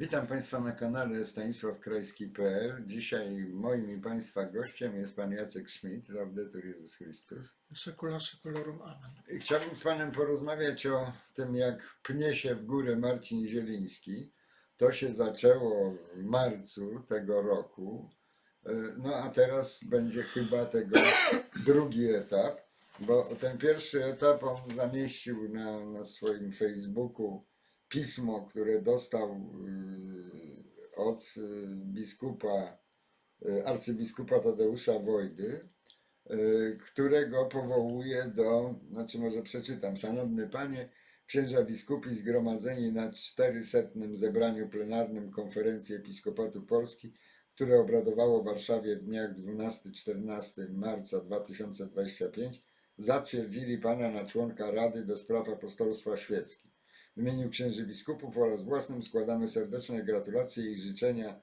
Witam Państwa na kanale stanisławkrajski.pl. Dzisiaj moim i Państwa gościem jest Pan Jacek Schmidt, Laudetur Jezus Chrystus. Secula secularum amen. I Chciałbym z Panem porozmawiać o tym, jak pnie się w górę Marcin Zieliński. To się zaczęło w marcu tego roku. E, No a teraz będzie chyba tego drugi etap, bo ten pierwszy etap on zamieścił na, na swoim Facebooku pismo, które dostał y, od y, biskupa, y, arcybiskupa Tadeusza Wojdy, którego powołuje do, znaczy może przeczytam, Szanowny Panie, księża biskupi zgromadzeni na 400. zebraniu plenarnym Konferencji Episkopatu Polski, które obradowało w Warszawie w dniach 12-14 marca 2025, zatwierdzili Pana na członka Rady do Spraw Apostolstwa Świeckim. W imieniu księży biskupów oraz własnym składamy serdeczne gratulacje i życzenia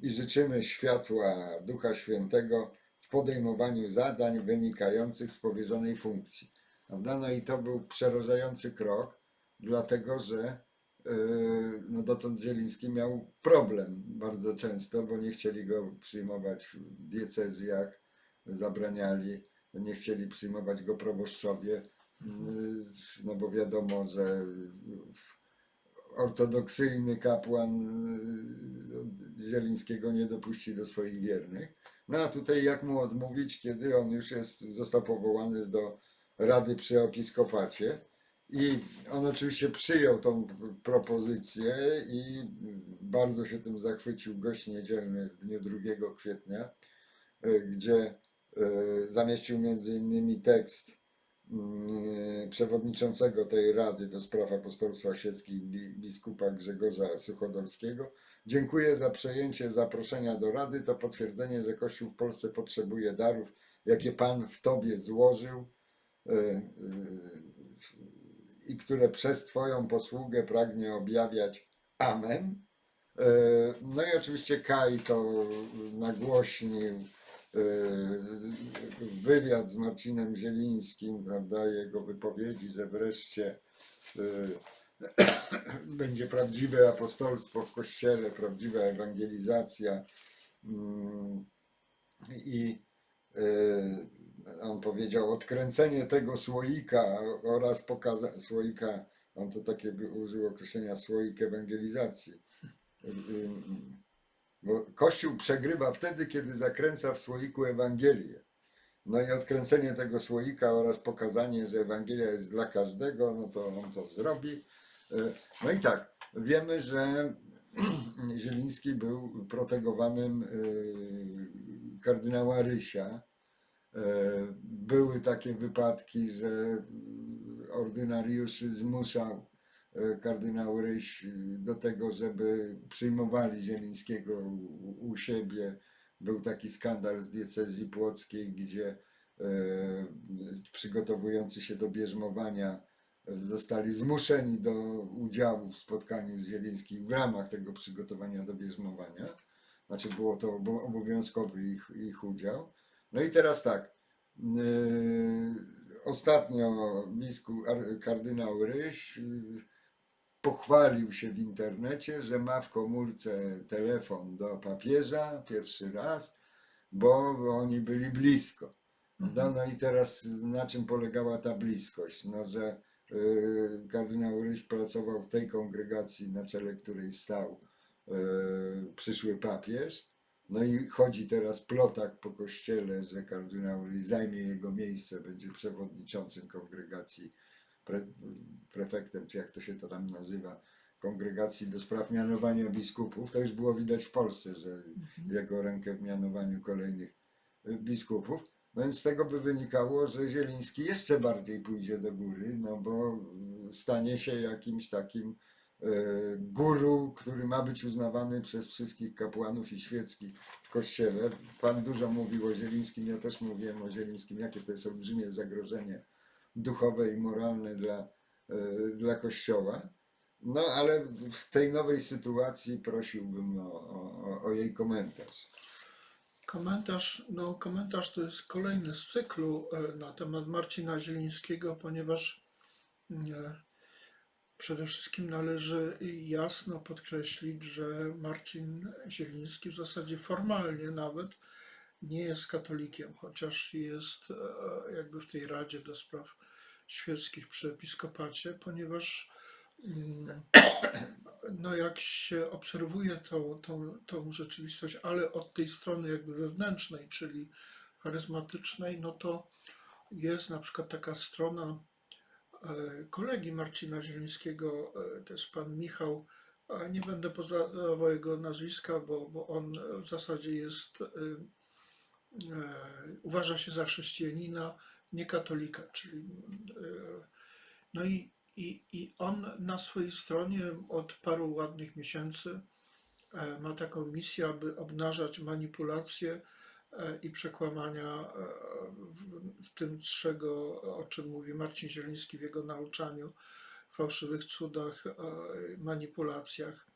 i życzymy światła Ducha Świętego w podejmowaniu zadań wynikających z powierzonej funkcji. Prawda? No i to był przerażający krok, dlatego że yy, no dotąd Zieliński miał problem bardzo często, bo nie chcieli go przyjmować w diecezjach, zabraniali, nie chcieli przyjmować go proboszczowie, no bo wiadomo, że ortodoksyjny kapłan yy, Zielińskiego nie dopuści do swoich wiernych. No a tutaj jak mu odmówić, kiedy on już jest, został powołany do Rady przy Episkopacie i on oczywiście przyjął tą propozycję i bardzo się tym zachwycił gość niedzielny w dniu 2 kwietnia, y, gdzie y, zamieścił między innymi tekst przewodniczącego tej Rady do Spraw Apostolstwa Świeckich bi- biskupa Grzegorza Suchodolskiego. Dziękuję za przejęcie zaproszenia do Rady. To potwierdzenie, że Kościół w Polsce potrzebuje darów, jakie Pan w Tobie złożył y, y, i które przez Twoją posługę pragnie objawiać. Amen. Y, No i oczywiście Kaj to nagłośnił wywiad z Marcinem Zielińskim, prawda, jego wypowiedzi, że wreszcie y, będzie prawdziwe apostolstwo w Kościele, prawdziwa ewangelizacja. Mm, I y, on powiedział, odkręcenie tego słoika oraz pokazanie słoika, on to takie użył określenia słoik ewangelizacji. Bo Kościół przegrywa wtedy, kiedy zakręca w słoiku Ewangelię. No i odkręcenie tego słoika oraz pokazanie, że Ewangelia jest dla każdego, no to on to zrobi. E, No i tak, wiemy, że Zieliński był protegowanym e, kardynała Rysia. E, Były takie wypadki, że ordynariuszy zmuszał kardynał Ryś do tego, żeby przyjmowali Zielińskiego u- siebie. Był taki skandal z diecezji płockiej, gdzie e, przygotowujący się do bierzmowania e, zostali zmuszeni do udziału w spotkaniu z Zielińskim w ramach tego przygotowania do bierzmowania. Znaczy było to obo- obowiązkowy ich, ich udział. No i teraz tak. Yy, ostatnio biskup ar- kardynał Ryś yy, pochwalił się w internecie, że ma w komórce telefon do papieża pierwszy raz, bo oni byli blisko. No, no i teraz na czym polegała ta bliskość? No, że y, kardynał Ryś pracował w tej kongregacji, na czele której stał y, przyszły papież. No i chodzi teraz plotak po kościele, że kardynał Ryś zajmie jego miejsce, będzie przewodniczącym kongregacji, pre, prefektem, czy jak to się to tam nazywa, kongregacji do spraw mianowania biskupów. To już było widać w Polsce, że jego rękę w mianowaniu kolejnych y, biskupów. No więc z tego by wynikało, że Zieliński jeszcze bardziej pójdzie do góry, no bo y, stanie się jakimś takim e, guru, który ma być uznawany przez wszystkich kapłanów i świeckich w kościele. Pan dużo mówił o Zielińskim, ja też mówiłem o Zielińskim, jakie to jest olbrzymie zagrożenie duchowe i moralne dla, e, dla kościoła. No ale w tej nowej sytuacji prosiłbym o, o, o jej komentarz. Komentarz, no, komentarz to jest kolejny z cyklu e, na temat Marcina Zielińskiego, ponieważ e, Przede wszystkim należy jasno podkreślić, że Marcin Zieliński w zasadzie formalnie nawet nie jest katolikiem, chociaż jest jakby w tej Radzie do Spraw Świeckich przy Episkopacie, ponieważ mm, no jak się obserwuje tą, tą, tą rzeczywistość, ale od tej strony jakby wewnętrznej, czyli charyzmatycznej, no to jest na przykład taka strona e, kolegi Marcina Zielińskiego, e, to jest pan Michał, nie będę podawał jego nazwiska, bo, bo on w zasadzie jest, e, uważa się za chrześcijanina, nie katolika, czyli e, no i, i, i on na swojej stronie od paru ładnych miesięcy e, ma taką misję, aby obnażać manipulacje e, i przekłamania w, tym, czego, o czym mówi Marcin Zieliński w jego nauczaniu, fałszywych cudach, manipulacjach.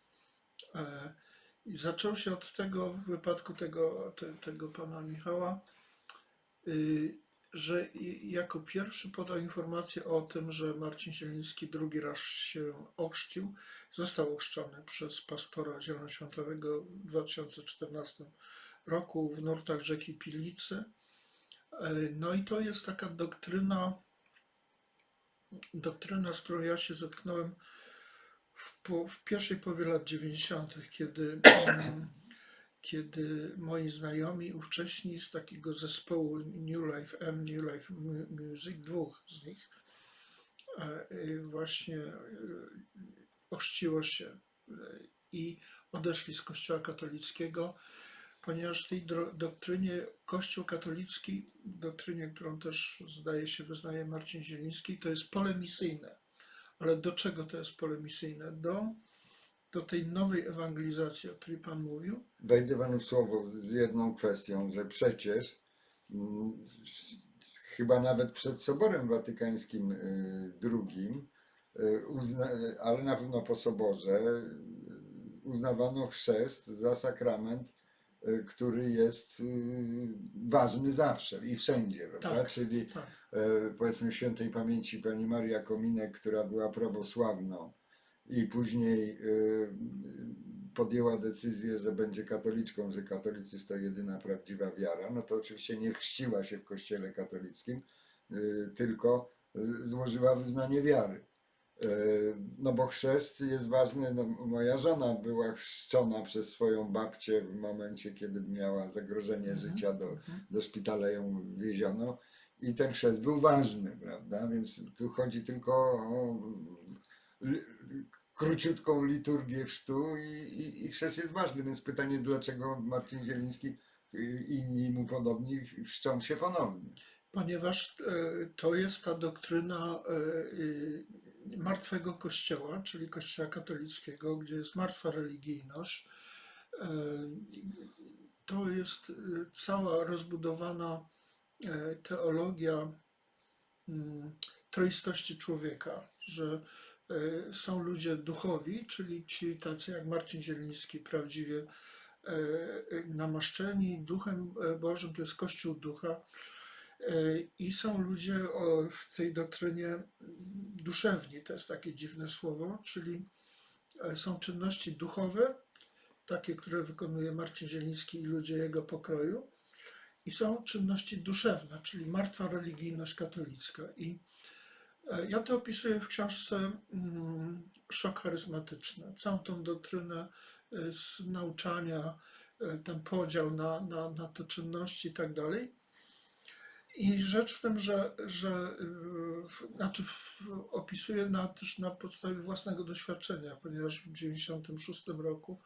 I zaczął się od tego, w wypadku tego, te, tego pana Michała, y, że jako pierwszy podał informację o tym, że Marcin Zieliński drugi raz się ochrzcił. Został ochrzczony przez pastora zielonoświątowego w 2014 roku w nurtach rzeki Pilicy. E, No i to jest taka doktryna, doktryna, z którą ja się zetknąłem w, po, w pierwszej połowie lat 90., kiedy, mm, kiedy moi znajomi ówcześni z takiego zespołu New Life M, New Life Mu- Music, dwóch z nich, e, e, właśnie e, ochrzciło się i odeszli z Kościoła katolickiego, ponieważ w tej doktrynie Kościół katolicki, doktrynie, którą też zdaje się wyznaje Marcin Zieliński, to jest pole misyjne. Ale do czego to jest pole misyjne? Do, do tej nowej ewangelizacji, o której Pan mówił. Wejdę panu w słowo z jedną kwestią, że przecież mm, chyba nawet przed Soborem Watykańskim y, II, y, uzna, ale na pewno po Soborze, y, uznawano chrzest za sakrament, który jest ważny zawsze i wszędzie, prawda? Tak. Czyli Tak. powiedzmy świętej pamięci pani Maria Kominek, która była prawosławną i później e, podjęła decyzję, że będzie katoliczką, że katolicyzm to jedyna prawdziwa wiara, no to oczywiście nie chrzciła się w kościele katolickim, e, tylko złożyła wyznanie wiary. E, No bo chrzest jest ważny. No, moja żona była chrzczona przez swoją babcię w momencie, kiedy miała zagrożenie Mhm, życia do, mhm. do szpitala ją wieziono i ten chrzest był ważny, prawda? Więc tu chodzi tylko o króciutką liturgię chrztu i, i, i chrzest jest ważny, więc pytanie, dlaczego Marcin Zieliński i inni mu podobni chrzczą się ponownie. Ponieważ e, to jest ta doktryna e, y, martwego kościoła, czyli kościoła katolickiego, gdzie jest martwa religijność. E, To jest e, cała rozbudowana e, teologia mm, troistości człowieka, że e, są ludzie duchowi, czyli ci tacy jak Marcin Zieliński, prawdziwie e, e, namaszczeni Duchem Bożym, to jest Kościół Ducha. I są ludzie w tej doktrynie duszewni, to jest takie dziwne słowo, czyli są czynności duchowe, takie, które wykonuje Marcin Zieliński i ludzie jego pokroju, i są czynności duszewne, czyli martwa religijność katolicka. I ja to opisuję w książce mm, Szok charyzmatyczny. Całą tą doktrynę e, z nauczania, e, ten podział na, na, na te czynności i tak dalej. I rzecz w tym, że, że znaczy opisuję na, też na podstawie własnego doświadczenia, ponieważ w 1996 roku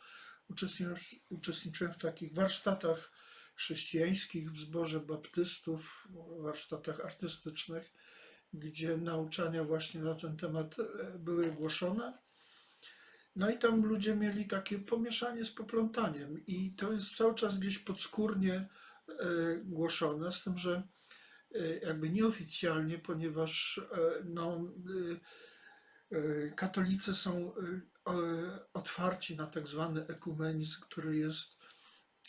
uczestniczyłem w takich warsztatach chrześcijańskich w zborze baptystów, warsztatach artystycznych, gdzie nauczania właśnie na ten temat e, były głoszone. No i tam ludzie mieli takie pomieszanie z poplątaniem i to jest cały czas gdzieś podskórnie e, głoszone, z tym, że e, jakby nieoficjalnie, ponieważ no, katolicy są otwarci na tak zwany ekumenizm, który jest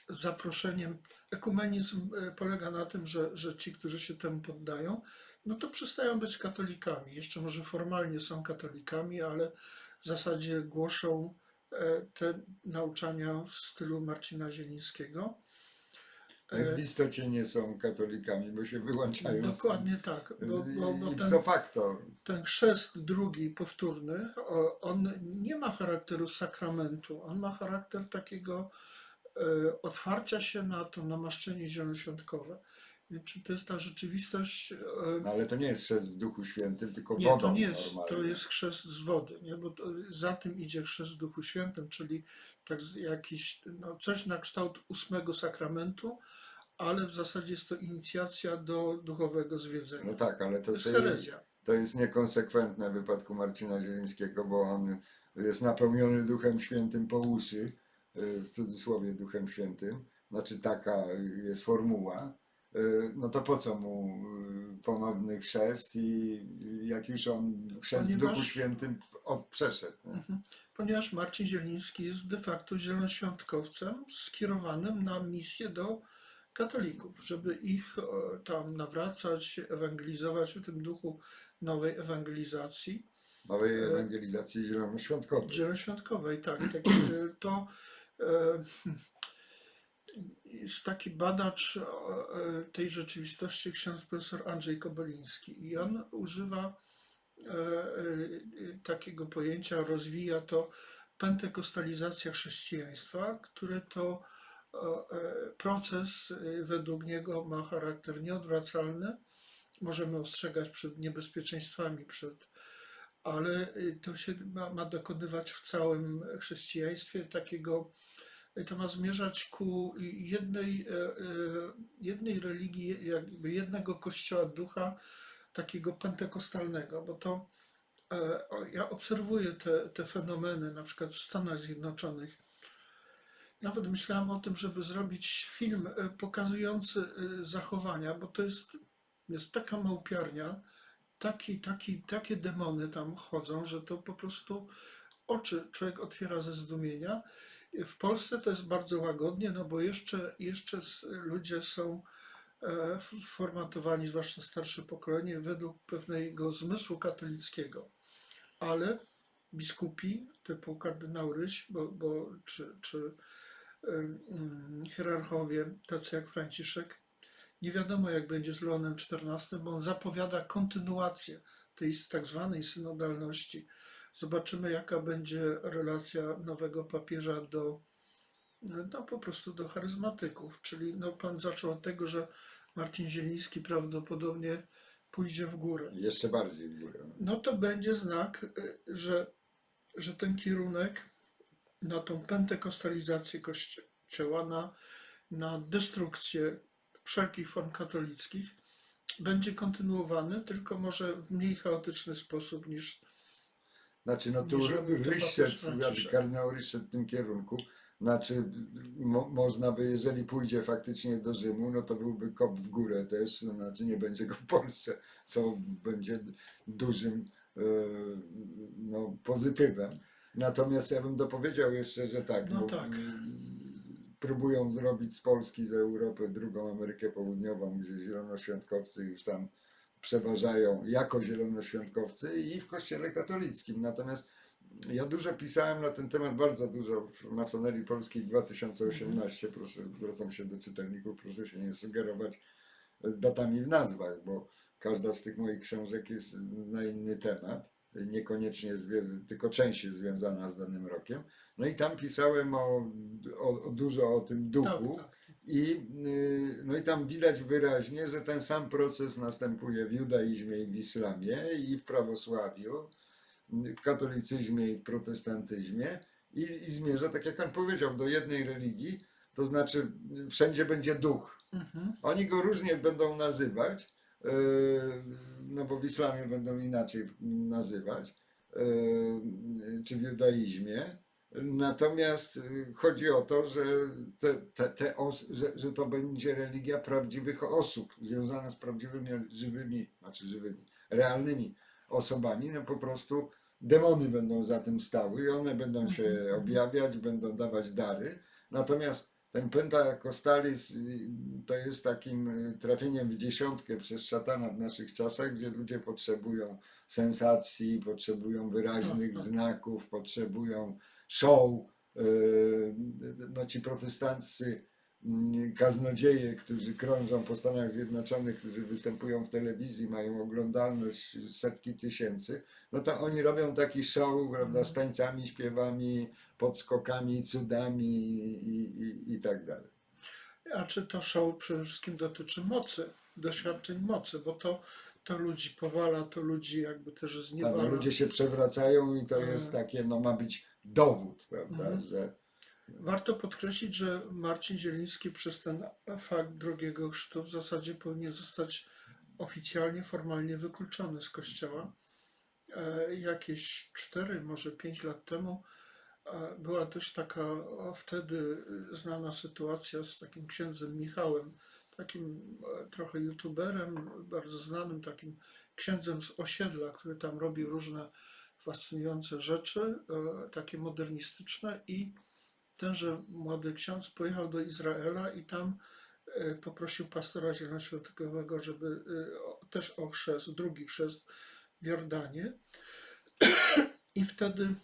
zaproszeniem. Ekumenizm polega na tym, że, że ci, którzy się temu poddają, no to przestają być katolikami. Jeszcze może formalnie są katolikami, ale w zasadzie głoszą e, te nauczania w stylu Marcina Zielińskiego. W istocie nie są katolikami, bo się wyłączają. z- Dokładnie tak, bo, bo, bo ten, Ipso facto. ten chrzest drugi, powtórny, on nie ma charakteru sakramentu, on ma charakter takiego e, otwarcia się na to namaszczenie zielonoświątkowe. Czy to jest ta rzeczywistość? e, No, ale to nie jest chrzest w Duchu Świętym, tylko Nie, wodą to nie jest, to normalnie. jest chrzest z wody, nie? bo to, za tym idzie chrzest w Duchu Świętym, czyli tak jakiś, no, coś na kształt ósmego sakramentu, ale w zasadzie jest to inicjacja do duchowego zwiedzenia. No tak, ale to, to jest to, jest, to niekonsekwentne w wypadku Marcina Zielińskiego, bo on jest napełniony Duchem Świętym po uszy, y, w cudzysłowie Duchem Świętym, znaczy taka jest formuła, no to po co mu y, ponowny chrzest i jak już on chrzest w Duchu Ponieważ- Świętym przeszedł. nie? Mhm. Ponieważ Marcin Zieliński jest de facto zielonoświątkowcem skierowanym na misję do katolików, żeby ich e, tam nawracać, ewangelizować w tym duchu nowej ewangelizacji. Nowej E, ewangelizacji zielonoświątkowej. Zielonoświątkowej, tak. tak to e, jest taki badacz e, tej rzeczywistości, ksiądz profesor Andrzej Koboliński i on używa e, e, takiego pojęcia, rozwija to pentekostalizacja chrześcijaństwa, które to e, e, proces e, według niego ma charakter nieodwracalny. Możemy ostrzegać przed niebezpieczeństwami, przed ale to się ma, ma dokonywać w całym chrześcijaństwie takiego, to ma zmierzać ku jednej, e, e, jednej religii, jakby jednego kościoła ducha, takiego pentekostalnego, bo to e, ja obserwuję te, te fenomeny, na przykład w Stanach Zjednoczonych. Nawet myślałem o tym, żeby zrobić film pokazujący zachowania, bo to jest, jest taka małpiarnia, taki, taki, takie demony tam chodzą, że to po prostu oczy człowiek otwiera ze zdumienia. W Polsce to jest bardzo łagodnie, no bo jeszcze, jeszcze ludzie są e, formatowani, zwłaszcza starsze pokolenie, według pewnego zmysłu katolickiego. Ale biskupi typu kardynał Ryś, bo, bo, czy, czy hierarchowie, tacy jak Franciszek, nie wiadomo, jak będzie z Leonem XIV, bo on zapowiada kontynuację tej tak zwanej synodalności. Zobaczymy, jaka będzie relacja nowego papieża do, no po prostu do charyzmatyków. Czyli no, pan zaczął od tego, że Marcin Zieliński prawdopodobnie pójdzie w górę. Jeszcze bardziej w górę. No to będzie znak, że, że ten kierunek na tą pentekostalizację kościoła, na, na destrukcję wszelkich form katolickich będzie kontynuowany, tylko może w mniej chaotyczny sposób niż Znaczy, no tu to szedł, Franciszek. kardynał szedł w tym kierunku. Znaczy, mo, można by, jeżeli pójdzie faktycznie do Rzymu, no to byłby kop w górę też, no, znaczy nie będzie go w Polsce, co będzie dużym e, no, pozytywem. Natomiast ja bym dopowiedział jeszcze, że tak, No bo, tak. próbują zrobić z Polski, z Europy drugą Amerykę Południową, gdzie zielonoświątkowcy już tam przeważają jako zielonoświątkowcy i w kościele katolickim. Natomiast ja dużo pisałem na ten temat, bardzo dużo w masonerii polskiej 2018. Proszę, zwracam się do czytelników, proszę się nie sugerować datami w nazwach, bo każda z tych moich książek jest na inny temat. Niekoniecznie tylko część jest związana z danym rokiem. No i tam pisałem o, o, o dużo o tym duchu. Tak, tak. I, y, no i tam widać wyraźnie, że ten sam proces następuje w judaizmie i w islamie, i w prawosławiu, w katolicyzmie i w protestantyzmie, i, i zmierza, tak jak pan powiedział, do jednej religii, to znaczy wszędzie będzie duch. Mhm. Oni go różnie będą nazywać, y, no bo w islamie będą inaczej nazywać, y, czy w judaizmie. Natomiast y, chodzi o to, że, te, te, te że, że to będzie religia prawdziwych osób, związana z prawdziwymi, żywymi, znaczy żywymi, realnymi osobami. No po prostu demony będą za tym stały i one będą się Mhm. objawiać, będą dawać dary. Natomiast ten Pentakostalis y, to jest takim y, trafieniem w dziesiątkę przez szatana w naszych czasach, gdzie ludzie potrzebują sensacji, potrzebują wyraźnych Aha. znaków, potrzebują show. Y, No ci protestanccy mm, kaznodzieje, którzy krążą po Stanach Zjednoczonych, którzy występują w telewizji, mają oglądalność setki tysięcy, no to oni robią taki show, prawda, z tańcami, śpiewami, podskokami, cudami i, i, i tak dalej. A czy to show przede wszystkim dotyczy mocy, doświadczeń mocy, bo to, to ludzi powala, to ludzi jakby też no, zniewala. ludzie się przewracają i to Mhm. jest takie, no ma być dowód, prawda, Mhm. że Warto podkreślić, że Marcin Zieliński przez ten fakt drugiego chrztu w zasadzie powinien zostać oficjalnie, formalnie wykluczony z kościoła. E, Jakieś 4, może 5 lat temu e, była też taka wtedy znana sytuacja z takim księdzem Michałem, takim e, trochę youtuberem, bardzo znanym takim księdzem z osiedla, który tam robił różne fascynujące rzeczy, e, takie modernistyczne i tenże młody ksiądz pojechał do Izraela i tam e, poprosił pastora zielonoświątkowego, żeby e, też o chrzest, drugi chrzest w Jordanie. I wtedy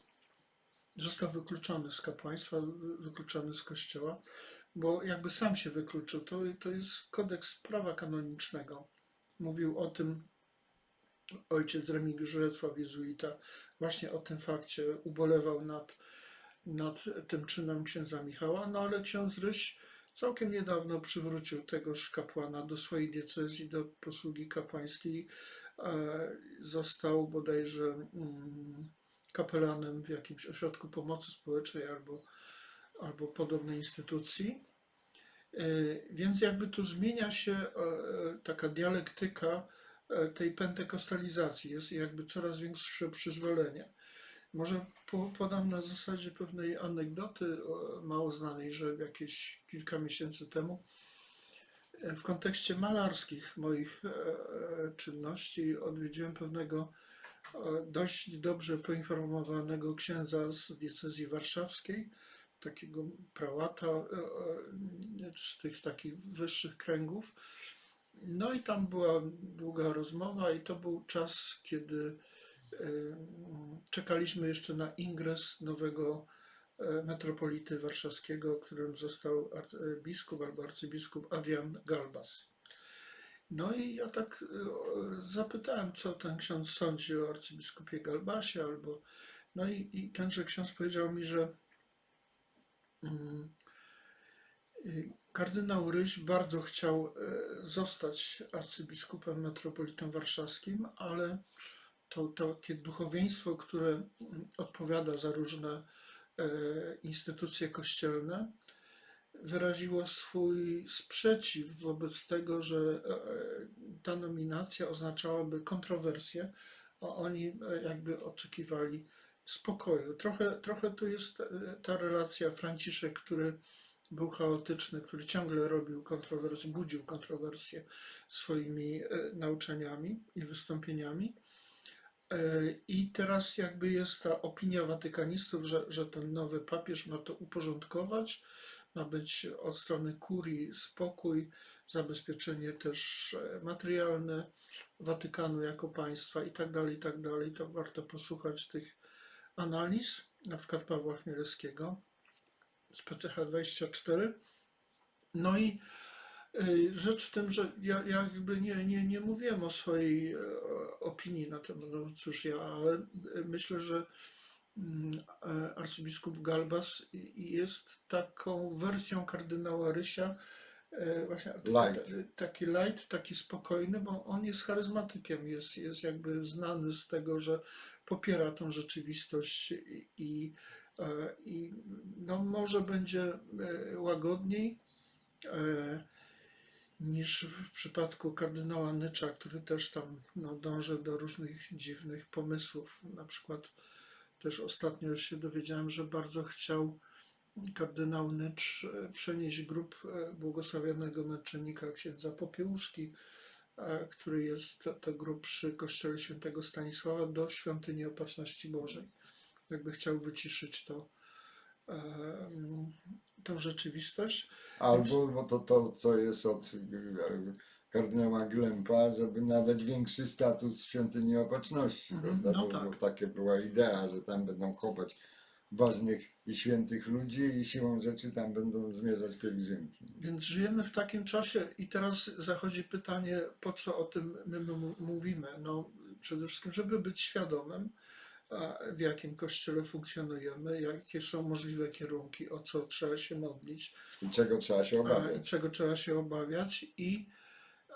został wykluczony z kapłaństwa, wy- wykluczony z kościoła, bo jakby sam się wykluczył. To, to jest kodeks prawa kanonicznego. Mówił o tym ojciec Remigiusz Rzecław Jezuita, właśnie o tym fakcie ubolewał nad, nad tym czynem księdza Michała, no ale ksiądz Ryś całkiem niedawno przywrócił tegoż kapłana do swojej diecezji, do posługi kapłańskiej. Został bodajże mm, kapelanem w jakimś ośrodku pomocy społecznej albo, albo podobnej instytucji. E, Więc jakby tu zmienia się e, e, taka dialektyka tej pentekostalizacji, jest jakby coraz większe przyzwolenie. Może po, podam na zasadzie pewnej anegdoty e, mało znanej, że jakieś kilka miesięcy temu e, w kontekście malarskich moich e, e, czynności odwiedziłem pewnego e, dość dobrze poinformowanego księdza z diecezji warszawskiej, takiego prałata e, e, z tych takich wyższych kręgów. No i tam była długa rozmowa i to był czas, kiedy e, czekaliśmy jeszcze na ingres nowego e, metropolity warszawskiego, którym został e, biskup albo arcybiskup Adrian Galbas. No i ja tak zapytałem, co ten ksiądz sądzi o arcybiskupie Galbasie, albo no i, i tenże ksiądz powiedział mi, że mm, kardynał Ryś bardzo chciał e, zostać arcybiskupem metropolitą warszawskim, ale to, to takie duchowieństwo, które odpowiada za różne e, instytucje kościelne, wyraziło swój sprzeciw wobec tego, że e, ta nominacja oznaczałaby kontrowersję, a oni jakby oczekiwali spokoju. Trochę, trochę tu jest ta relacja Franciszek, który był chaotyczny, który ciągle robił kontrowersje, budził kontrowersje swoimi e, nauczaniami i wystąpieniami. E, I teraz jakby jest ta opinia watykanistów, że, że ten nowy papież ma to uporządkować, ma być od strony kurii spokój, zabezpieczenie też e, materialne Watykanu jako państwa i tak dalej, i tak dalej. To warto posłuchać tych analiz, na przykład Pawła Chmielewskiego z PCH24. No i y, rzecz w tym, że ja, ja jakby nie, nie, nie mówiłem o swojej e, opinii na temat, no cóż ja, ale y, myślę, że mm, e, arcybiskup Galbas jest taką wersją kardynała Rysia, e, właśnie taki- Light. taki light, taki spokojny, bo on jest charyzmatykiem, jest, jest jakby znany z tego, że popiera tą rzeczywistość i, i, e, i no może będzie e, łagodniej e, niż w przypadku kardynała Nycza, który też tam no, dąży do różnych dziwnych pomysłów. Na przykład też ostatnio się dowiedziałem, że bardzo chciał kardynał Nycz e, przenieść e, błogosławionego męczennika księdza Popiełuszki, e, który jest to, grób przy kościele świętego Stanisława do świątyni Opatrzności Bożej. Jakby chciał wyciszyć to, e, tą rzeczywistość. Albo bo to, to, co jest od e, kardynała Glempa, żeby nadać większy status świątyni opatrzności, Mhm, prawda? no bo, tak. bo takie była idea, że tam będą chować ważnych i świętych ludzi i siłą rzeczy tam będą zmierzać pielgrzymki. Więc żyjemy w takim czasie i teraz zachodzi pytanie, po co o tym my mówimy? No, przede wszystkim, żeby być świadomym, w jakim kościele funkcjonujemy, jakie są możliwe kierunki, o co trzeba się modlić, I czego trzeba się obawiać? czego trzeba się obawiać i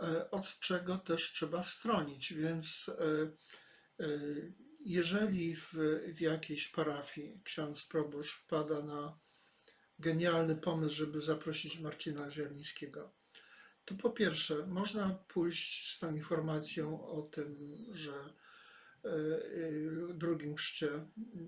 e, od czego też trzeba stronić. Więc e, e, jeżeli w, w jakiejś parafii ksiądz proboszcz wpada na genialny pomysł, żeby zaprosić Marcina Zielińskiego, to po pierwsze można pójść z tą informacją o tym, że drugim chrzcie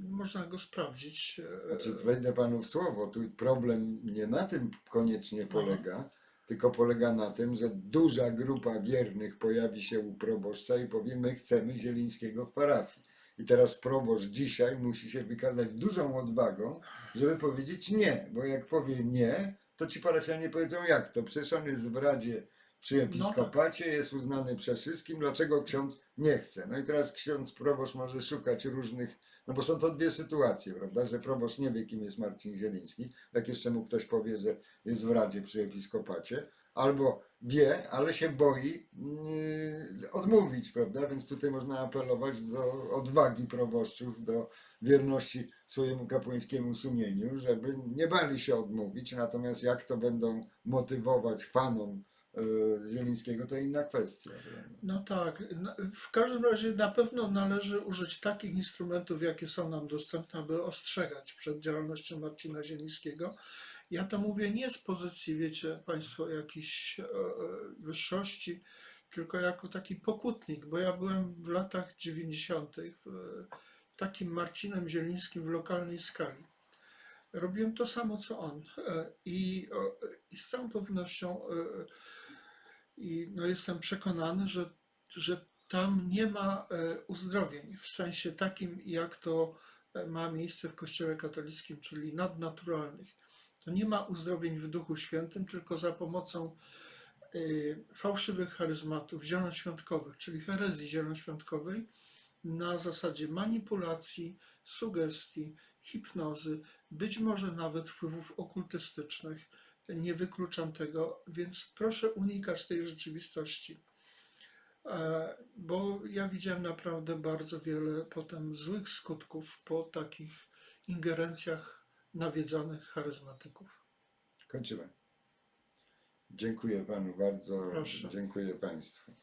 można go sprawdzić. e, Znaczy, wejdę panu w słowo, tu problem nie na tym koniecznie polega, tylko polega na tym, że duża grupa wiernych pojawi się u proboszcza i powie, my chcemy Zielińskiego w parafii. I teraz proboszcz dzisiaj musi się wykazać dużą odwagą, żeby powiedzieć nie, bo jak powie nie, to ci parafianie powiedzą jak to, przecież on jest w Radzie przy episkopacie, jest uznany przez wszystkim, dlaczego ksiądz nie chce. No i teraz ksiądz proboszcz może szukać różnych no bo są to dwie sytuacje, prawda? Że proboszcz nie wie, kim jest Marcin Zieliński, jak jeszcze mu ktoś powie, że jest w Radzie przy Episkopacie, albo wie, ale się boi mm, odmówić, prawda? Więc tutaj można apelować do odwagi proboszczów, do wierności swojemu kapłańskiemu sumieniu, żeby nie bali się odmówić, natomiast jak to będą motywować fanom Zielińskiego, to inna kwestia. No tak, w każdym razie na pewno należy użyć takich instrumentów, jakie są nam dostępne, aby ostrzegać przed działalnością Marcina Zielińskiego. Ja to mówię nie z pozycji, wiecie Państwo, jakiejś e, e, wyższości, tylko jako taki pokutnik, bo ja byłem w latach 90. w, e, takim Marcinem Zielińskim w lokalnej skali. Robiłem to samo co on e, i, i z całą pewnością e, i no jestem przekonany, że, że tam nie ma e, uzdrowień w sensie takim, jak to e, ma miejsce w Kościele katolickim, czyli nadnaturalnych. To nie ma uzdrowień w Duchu Świętym, tylko za pomocą e, fałszywych charyzmatów zielonoświątkowych, czyli herezji zielonoświątkowej na zasadzie manipulacji, sugestii, hipnozy, być może nawet wpływów okultystycznych. Nie wykluczam tego, więc proszę unikać tej rzeczywistości. E, Bo ja widziałem naprawdę bardzo wiele potem złych skutków po takich ingerencjach nawiedzonych charyzmatyków. Kończymy. Dziękuję panu bardzo. Proszę. Dziękuję państwu.